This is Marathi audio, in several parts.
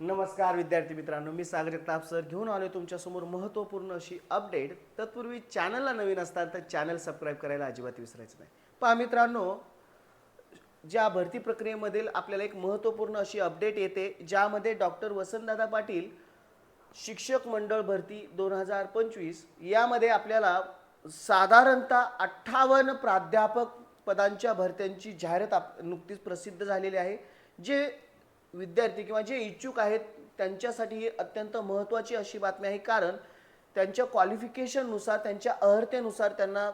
नमस्कार विद्यार्थी मित्रांनो मी सागर ताप सर घेऊन आलो तुमच्यासमोर महत्त्वपूर्ण अशी अपडेट तत्पूर्वी चॅनलला नवीन असतात तर चॅनल सबस्क्राईब करायला अजिबात विसरायचं नाही. पहा मित्रांनो ज्या भरती प्रक्रियेमधील आपल्याला एक महत्त्वपूर्ण अशी अपडेट येते ज्यामध्ये डॉक्टर वसंतदादा पाटील शिक्षक मंडळ भरती दोन हजार पंचवीस यामध्ये आपल्याला साधारणतः अठ्ठावन्न प्राध्यापक पदांच्या भरत्यांची जाहिरात आप नुकतीच प्रसिद्ध झालेली आहे जे विद्यार्थी किंवा जे इच्छुक आहेत त्यांच्यासाठी ही अत्यंत महत्त्वाची अशी बातमी आहे. कारण त्यांच्या क्वालिफिकेशननुसार त्यांच्या अर्हतेनुसार त्यांना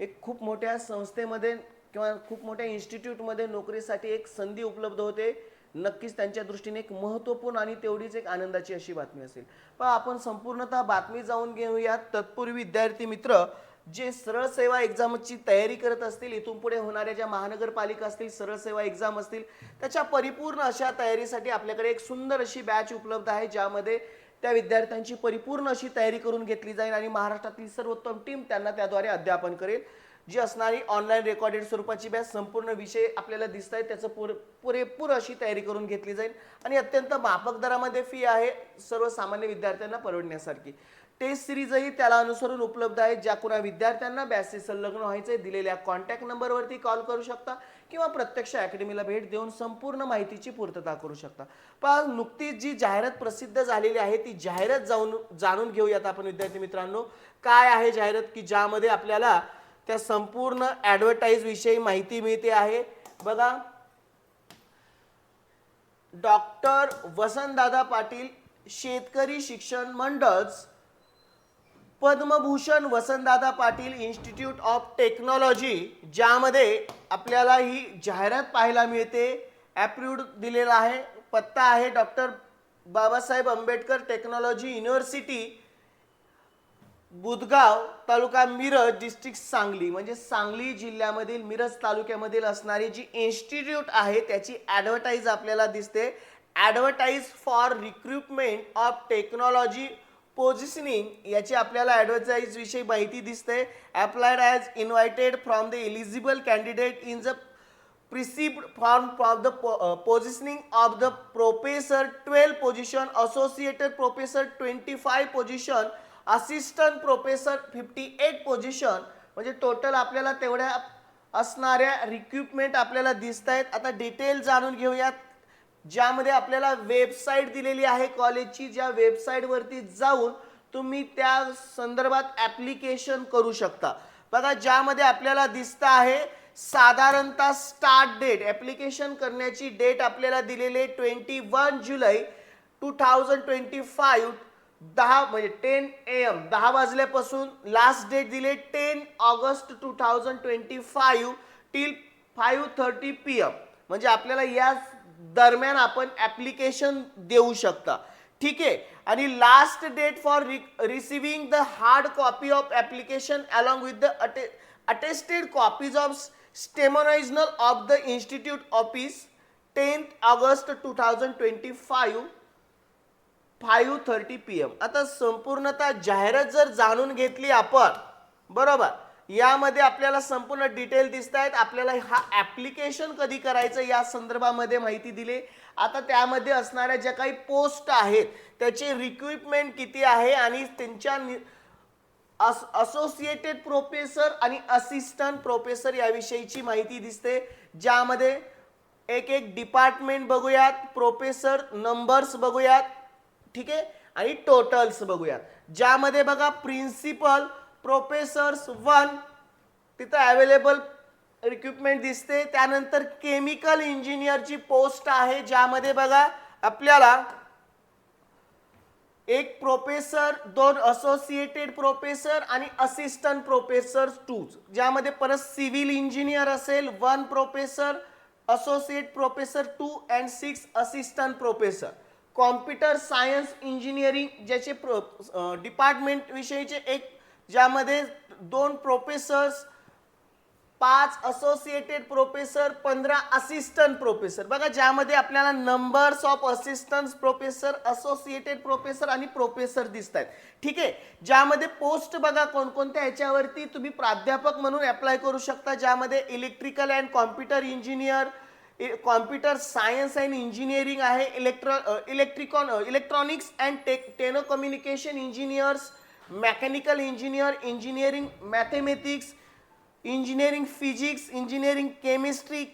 एक खूप मोठ्या संस्थेमध्ये किंवा खूप मोठ्या इन्स्टिट्यूटमध्ये नोकरीसाठी एक संधी उपलब्ध होते. नक्कीच त्यांच्या दृष्टीने एक महत्त्वपूर्ण आणि तेवढीच एक आनंदाची अशी बातमी असेल. पण आपण संपूर्णतः बातमी जाऊन घेऊयात. तत्पूर्वी विद्यार्थी मित्र जे सरळ सेवा एक्झामची तयारी करत असतील इथून पुढे होणाऱ्या ज्या महानगरपालिका असतील सरळ सेवा एक्झाम असतील त्याच्या परिपूर्ण अशा तयारीसाठी आपल्याकडे एक सुंदर अशी बॅच उपलब्ध आहे ज्यामध्ये त्या विद्यार्थ्यांची परिपूर्ण अशी तयारी करून घेतली जाईल आणि महाराष्ट्रातील सर्वोत्तम टीम त्यांना त्याद्वारे अध्यापन करेल. जी असणारी ऑनलाईन रेकॉर्डेड स्वरूपाची बॅच संपूर्ण विषय आपल्याला दिसत आहे त्याचं पुर पुरेपूर अशी तयारी करून घेतली जाईल. आणि अत्यंत माफक दरामध्ये फी आहे सर्वसामान्य विद्यार्थ्यांना परवडण्यासारखी. टेस्ट सिरीजही त्याला अनुसरून उपलब्ध आहेत ज्या कुणा विद्यार्थ्यांना बॅचचे संलग्न व्हायचे दिलेल्या कॉन्टॅक्ट नंबरवरती कॉल करू शकता किंवा प्रत्यक्ष अकॅडमीला भेट देऊन संपूर्ण माहितीची पूर्तता करू शकता. पण नुकतीच जी जाहिरात प्रसिद्ध झालेली आहे ती जाहिरात जाऊन जाणून घेऊयात आपण विद्यार्थी मित्रांनो. काय आहे जाहिरात? की ज्यामध्ये आपल्याला त्या संपूर्ण ॲडव्हर्टाईज विषयी माहिती मिळते आहे. बघा. डॉक्टर वसंतदादा पाटील शेतकरी शिक्षण मंडळ Padmabhushan Vasantdada Patil institute of technology ज्यामध्ये आपल्याला ही जाहिरात पाहायला मिळते. ॲप्रूव्ड दिलेला आहे. पत्ता आहे doctor Babasaheb Ambedkar technology university Budhgaon taluka Miraj district Sangli. म्हणजे सांगली जिल्ह्यामधील मिरज तालुक्यामधील असणारी जी इन्स्टिट्यूट आहे त्याची ॲडव्हर्टाईज आपल्याला दिसते. Advertise for recruitment of technology positioning याची आपल्याला ॲडव्हर्टाईज विषयी माहिती दिसते. Applied as invited from the eligible candidate in the prescribed form from the positioning of the professor twelve position associated professor twenty five position assistant professor fifty eight position म्हणजे टोटल आपल्याला तेवढ्या असणाऱ्या रिक्रुटमेंट आपल्याला दिसत आहेत आता डिटेल जाणून घेऊयात. ज्यामध्ये आपल्याला वेबसाईट दिलेली आहे कॉलेजची ज्या वेबसाईटवरती जाऊन तुम्ही त्या संदर्भात ॲप्लिकेशन करू शकता. बघा ज्यामध्ये आपल्याला दिसतं आहे साधारणतः स्टार्ट डेट ॲप्लिकेशन करण्याची डेट आपल्याला दिलेली twenty one July two thousand twenty five दहा म्हणजे टेन ए एम दहा वाजल्यापासून लास्ट डेट दिले ten August two thousand twenty five till five thirty P M म्हणजे आपल्याला या दरम्यान आपण ॲप्लिकेशन देऊ शकता. ठीक आहे? आणि last date for receiving the hard copy of application along with the अटे attested copies of स्टेमोनाइजनल of the institute office tenth August two thousand twenty five five thirty P M आता संपूर्णतः जाहिरात जर जाणून घेतली आपण बरोबर? यामध्ये आपल्याला संपूर्ण डिटेल दिसत आहेत आपल्याला हा ॲप्लिकेशन कधी करायचं या संदर्भामध्ये माहिती दिली. आता त्यामध्ये असणाऱ्या ज्या काही पोस्ट आहेत त्याचे रिक्विपमेंट किती आहे आणि त्यांच्या असोसिएटेड प्रोफेसर आणि असिस्टंट प्रोफेसर याविषयीची माहिती दिसते. ज्यामध्ये एक एक डिपार्टमेंट बघूयात. प्रोफेसर नंबर्स बघूयात. ठीक आहे? आणि टोटल्स बघूयात. ज्यामध्ये बघा प्रिन्सिपल प्रोफेसर्स वन तिथं अवेलेबल रिक्विपमेंट दिसते. त्यानंतर केमिकल इंजिनियरची पोस्ट आहे ज्यामध्ये बघा आपल्याला एक प्रोफेसर दोन असोसिएटेड प्रोफेसर आणि असिस्टंट प्रोफेसर टू ज्यामध्ये परत सिव्हिल इंजिनियर असेल one professor associate professor two and six assistant professor computer science engineering ज्याचे प्रो डिपार्टमेंट विषयीचे एक ज्यामध्ये दोन प्रोफेसर्स पाच असोसिएटेड प्रोफेसर पंधरा असिस्टंट प्रोफेसर बघा ज्यामध्ये आपल्याला numbers of assistant professor associated professor आणि प्रोफेसर दिसत आहेत ठीक आहे? ज्यामध्ये पोस्ट बघा कोणकोणत्या ह्याच्यावरती तुम्ही प्राध्यापक म्हणून अप्लाय करू शकता ज्यामध्ये electrical and computer engineer computer science and engineering आहे electro electronic electronics and tech telecommunication engineers mechanical engineer engineering mathematics engineering physics engineering chemistry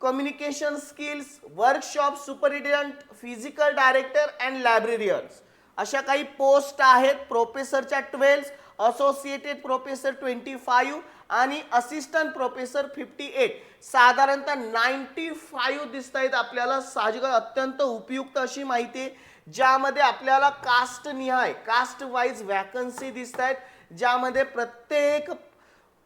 communication skills workshop superintendent physical director and librarians अशा काही पोस्ट आहेत प्रोफेसरच्या twelve associated professor twenty five आणि असिस्टंट प्रोफेसर फिफ्टी एट साधारणतः नाईन्टी फाईव्ह दिसत आहेत आपल्याला. साहजिक अत्यंत उपयुक्त अशी माहिती आहे. ज्यामध्ये आपल्याला कास्ट निहाय कास्ट वाईज वॅकन्सी दिसत आहेत ज्यामध्ये प्रत्येक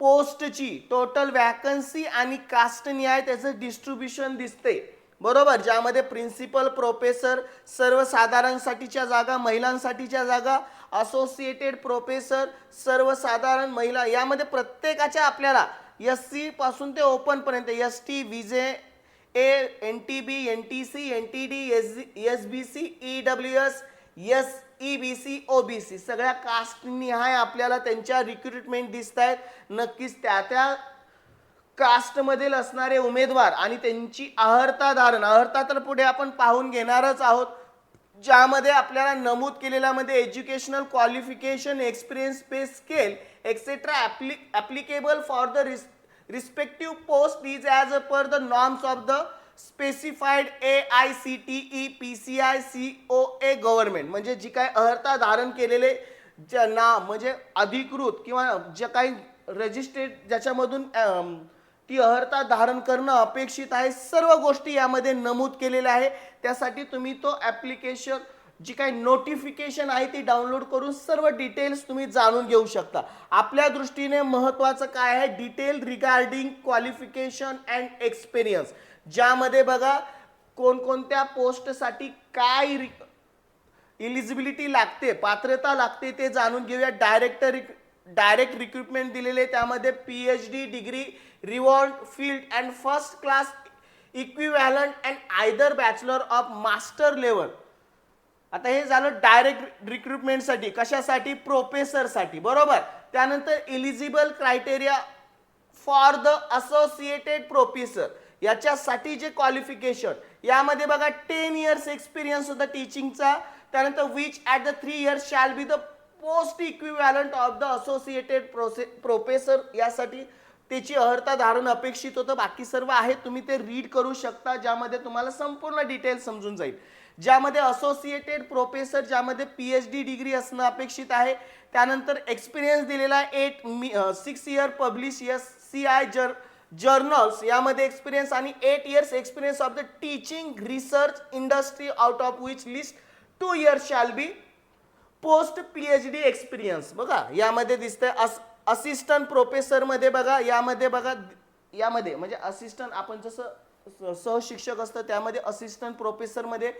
पोस्टची टोटल वॅकन्सी आणि कास्ट निहाय त्याचं डिस्ट्रीब्युशन दिसते. बरोबर? ज्यामध्ये प्रिन्सिपल प्रोफेसर सर्वसाधारणसाठीच्या जागा महिलांसाठीच्या जागा असोसिएटेड प्रोफेसर सर्वसाधारण महिला यामध्ये प्रत्येकाच्या आपल्याला एस सी पासून ते ओपन पर्यंत S T VJ A N T B N T C N T D S S B C E W S S E B C O B C सगळ्या कास्टनिहाय आपल्याला त्यांच्या रिक्रुटमेंट दिसत आहेत नक्कीच त्या त्या कास्टमधील असणारे उमेदवार आणि त्यांची अहर्ता धारण. अहर्ता तर पुढे आपण पाहून घेणारच आहोत. ज्यामध्ये आपल्याला नमूद केलेल्यामध्ये educational qualification experience pay scale etcetera applicable for the risk post is as a per the norms of the specified A I C T E P C I C O A government म्हणजे जी काय अर्हता धारण केलेले ज्या नाम म्हणजे अधिकृत किंवा जे काही रजिस्ट्रेड ज्याच्यामधून ती अर्हता धारण करणं अपेक्षित आहे सर्व गोष्टी यामध्ये नमूद केलेल्या आहे. त्यासाठी तुम्ही तो ॲप्लिकेशन जी काही नोटिफिकेशन आहे ती डाउनलोड करून सर्व डिटेल्स तुम्ही जाणून घेऊ शकता. आपल्या दृष्टीने महत्त्वाचं काय आहे? Detail regarding qualification and experience ज्यामध्ये बघा कोणकोणत्या पोस्टसाठी काय रि इलिजिबिलिटी लागते पात्रता लागते ते जाणून घेऊया. डायरेक्टर डायरेक्ट रिक्रुटमेंट दिलेले त्यामध्ये P H D degree reward field and first class equivalent and either bachelor of master level आता हे झालं डायरेक्ट रिक्रुटमेंटसाठी कशासाठी? प्रोफेसरसाठी बरोबर? त्यानंतर eligible criteria for the associated professor याच्यासाठी जे क्वालिफिकेशन यामध्ये बघा टेन इयर्स एक्सपिरियन्स होता टीचिंगचा त्यानंतर which at the three years shall be the post equivalent of the associated प्रोसे professor यासाठी त्याची अर्हता धारण अपेक्षित होतं. बाकी सर्व आहे तुम्ही ते रीड करू शकता ज्यामध्ये तुम्हाला संपूर्ण डिटेल समजून जाईल. ज्यामध्ये असोसिएटेड प्रोफेसर ज्यामध्ये पी एच डी डिग्री असणं अपेक्षित आहे. त्यानंतर एक्सपिरियन्स दिलेला आहे at me six year publish S C I जर जर्नल्स यामध्ये एक्सपिरियन्स आणि eight years experience of the teaching research industry out of which list two years shall be post P H D experience बघा यामध्ये दिसतंय अस असिस्टंट प्रोफेसरमध्ये बघा यामध्ये बघा यामध्ये म्हणजे असिस्टंट आपण जसं सहशिक्षक असतं त्यामध्ये असिस्टंट प्रोफेसरमध्ये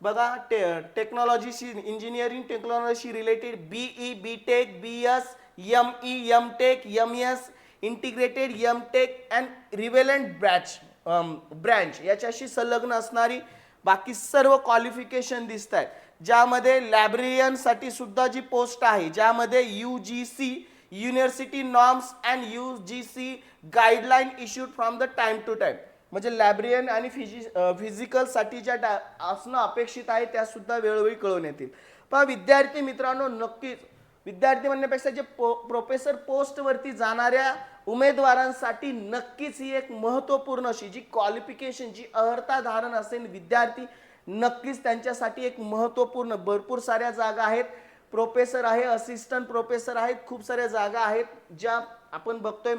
बघा टे टेक्नॉलॉजीशी engineering technology related B E B tech B S M E M tech M S integrated M tech and relevant branch branch याच्याशी संलग्न असणारी बाकी सर्व क्वालिफिकेशन दिसत आहेत ज्यामध्ये लायब्रेरियनसाठी सुद्धा जी पोस्ट आहे ज्यामध्ये U G C university norms and U G C guideline issued from the time to time म्हणजे लॅब्रियन आणि फिजि फिजिकलसाठी ज्या डा असणं अपेक्षित आहे त्यासुद्धा वेळोवेळी कळवण्यात येईल पहा विद्यार्थी मित्रांनो नक्कीच. विद्यार्थी म्हणण्यापेक्षा जे पो प्रोफेसर पोस्टवरती जाणाऱ्या उमेदवारांसाठी नक्कीच ही एक महत्त्वपूर्ण अशी जी क्वालिफिकेशन जी अर्हता धारण असेल विद्यार्थी नक्कीच त्यांच्यासाठी एक महत्त्वपूर्ण भरपूर साऱ्या जागा आहेत. प्रोफेसर आहे असिस्टंट प्रोफेसर आहेत खूप साऱ्या जागा आहेत ज्या आपण बघतोय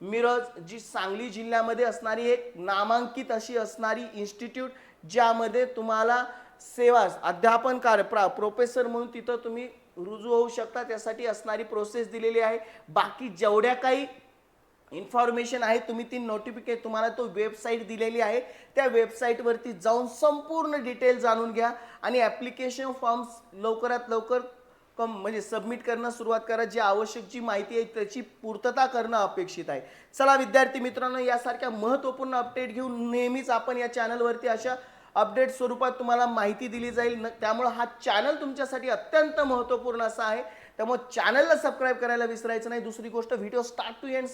मिरज जी सांगली जिल्ह्यामध्ये असणारी एक नामांकित अशी असणारी इन्स्टिट्यूट ज्यामध्ये तुम्हाला सेवा अध्यापन कार्य प्रा प्रोफेसर म्हणून तिथं तुम्ही रुजू होऊ शकता. त्यासाठी असणारी प्रोसेस दिलेली आहे. बाकी जेवढ्या काही इन्फॉर्मेशन आहे तुम्ही ती नोटिफिकेट तुम्हाला तो वेबसाईट दिलेली आहे. त्या वेबसाईटवरती जाऊन संपूर्ण डिटेल जाणून घ्या आणि ॲप्लिकेशन फॉर्म्स लवकरात लवकर कम म्हणजे सबमिट करणं सुरुवात करा. जी आवश्यक जी माहिती आहे त्याची पूर्तता करणं अपेक्षित आहे. चला विद्यार्थी मित्रांनो यासारख्या महत्त्वपूर्ण अपडेट घेऊन नेहमीच आपण या चॅनलवरती अशा अपडेट स्वरूपात तुम्हाला माहिती दिली जाईल. न त्यामुळं हा चॅनल तुमच्यासाठी अत्यंत महत्त्वपूर्ण असा आहे. त्यामुळे चॅनलला सबस्क्राईब करायला विसरायचं नाही. दुसरी गोष्ट व्हिडिओ स्टार्ट टू एंड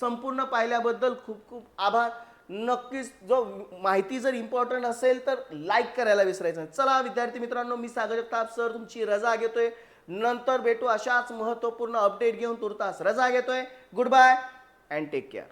संपूर्ण पाहिल्याबद्दल खूप खूप आभार. नक्कीच जो माहिती जर इम्पॉर्टंट असेल तर लाईक करायला विसरायचं नाही. चला विद्यार्थी मित्रांनो मी सागर जगताप सर तुमची रजा घेतोय. नंतर भेटू अशाच महत्त्वपूर्ण अपडेट घेऊन तुर्तास. रजा घेतोय. Goodbye and take care